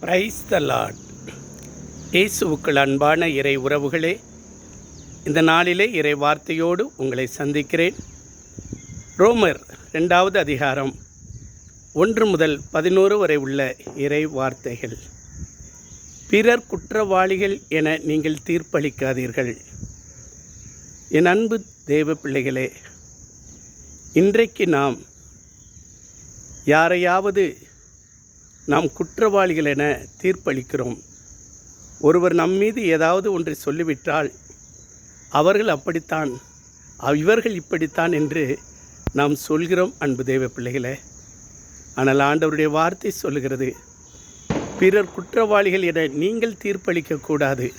Praise the Lord இயேசுவுக்குள் அன்பான இறை உறவுகளே இந்த நாளிலே இறை வார்த்தையோடு உங்களை சந்திக்கிறேன். ரோமர் ரெண்டாவது அதிகாரம் ஒன்று முதல் பதினோரு வரை உள்ள இறை வார்த்தைகள். பிறர் குற்றவாளிகள் என நீங்கள் தீர்ப்பளிக்காதீர்கள். என் அன்பு தேவ பிள்ளைகளே இன்றைக்கு நாம் யாரையாவது நாம் குற்றவாளிகள் என தீர்ப்பளிக்கிறோம். ஒருவர் நம் மீது ஏதாவது ஒன்றை சொல்லிவிட்டால் அவர்கள் அப்படித்தான் அவ் இவர்கள் இப்படித்தான் என்று நாம் சொல்கிறோம் அன்பு தேவ பிள்ளைகளே. ஆனால் ஆண்டவருடைய வார்த்தை சொல்லுகிறது பிறர் குற்றவாளிகள் என நீங்கள் தீர்ப்பளிக்கக்கூடாது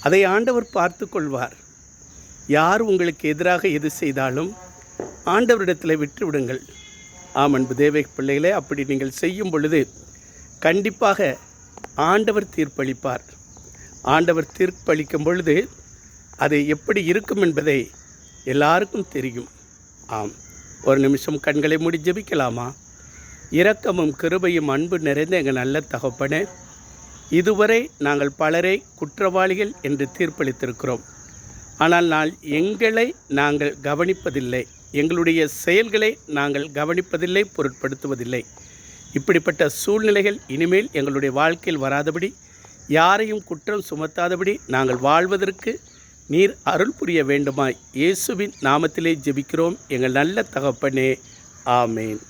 அதை ஆண்டவர் பார்த்து கொள்வார். யார் உங்களுக்கு எதிராக எது செய்தாலும் ஆண்டவரிடத்தில் விட்டுவிடுங்கள். விடுங்கள் ஆம் அன்பு தேவை பிள்ளைகளே அப்படி நீங்கள் செய்யும் பொழுது கண்டிப்பாக ஆண்டவர் தீர்ப்பளிப்பார். ஆண்டவர் தீர்ப்பளிக்கும் பொழுது அது எப்படி இருக்கும் என்பதை எல்லாருக்கும் தெரியும். ஆம் ஒரு நிமிஷம் கண்களை மூடி ஜெபிக்கலாமா? இரக்கமும் கிருபையும் அன்பு நிறைந்த எங்கள் நல்ல தகப்பனே இதுவரை நாங்கள் பலரை குற்றவாளிகள் என்று தீர்ப்பளித்திருக்கிறோம். ஆனால் நான் எங்களை நாங்கள் கவனிப்பதில்லை. எங்களுடைய செயல்களை நாங்கள் கவனிப்பதில்லை பொருட்படுத்துவதில்லை. இப்படிப்பட்ட சூழ்நிலைகள் இனிமேல் எங்களுடைய வாழ்க்கையில் வராதபடி யாரையும் குற்றம் சுமத்தாதபடி நாங்கள் வாழ்வதற்கு நீர் அருள் புரிய வேண்டுமாய் இயேசுவின் நாமத்திலே ஜெபிக்கிறோம். எங்கள் நல்ல தகப்பனே ஆமேன்.